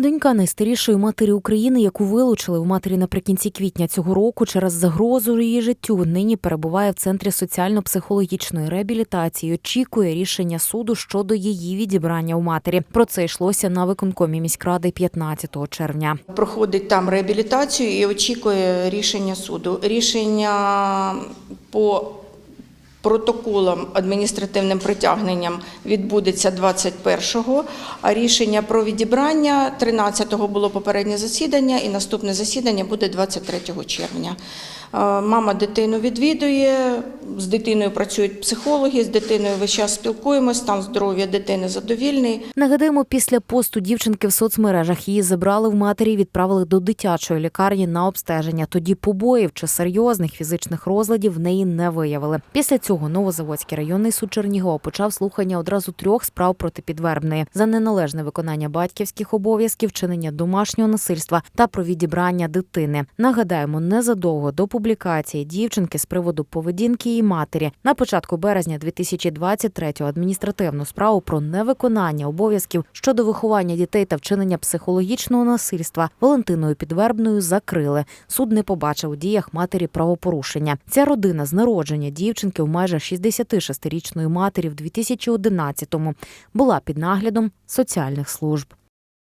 Донька найстарішої матері України, яку вилучили в матері наприкінці квітня цього року через загрозу її життю, нині перебуває в центрі соціально-психологічної реабілітації. Очікує рішення суду щодо її відібрання у матері. Про це йшлося на виконкомі міськради 15 червня. проходить там реабілітацію і очікує рішення суду. Рішення по протоколам адміністративним притягненням відбудеться 21-го, а рішення про відібрання 13-го було попереднє засідання, і наступне засідання буде 23 червня. Е, Мама дитину відвідує, з дитиною працюють психологи, з дитиною весь час спілкуємось, стан здоров'я дитини задовільний. Нагадаємо, після посту дівчинки в соцмережах її забрали в матері відправили до дитячої лікарні на обстеження. Тоді побоїв чи серйозних фізичних розладів в неї не виявили. Після цього Новозаводський районний суд Чернігова почав слухання одразу трьох справ проти підвербної за неналежне виконання батьківських обов'язків, чинення домашнього насильства та про відібрання дитини. Нагадаємо, незадовго до публікації дівчинки з приводу поведінки її матері на початку березня 2023-го адміністративну справу про невиконання обов'язків щодо виховання дітей та вчинення психологічного насильства Валентиною Підвербною закрили. Суд не побачив у діях матері правопорушення. Ця родина з народження дівчинки в майже 66-річної матері в 2011-му була під наглядом соціальних служб.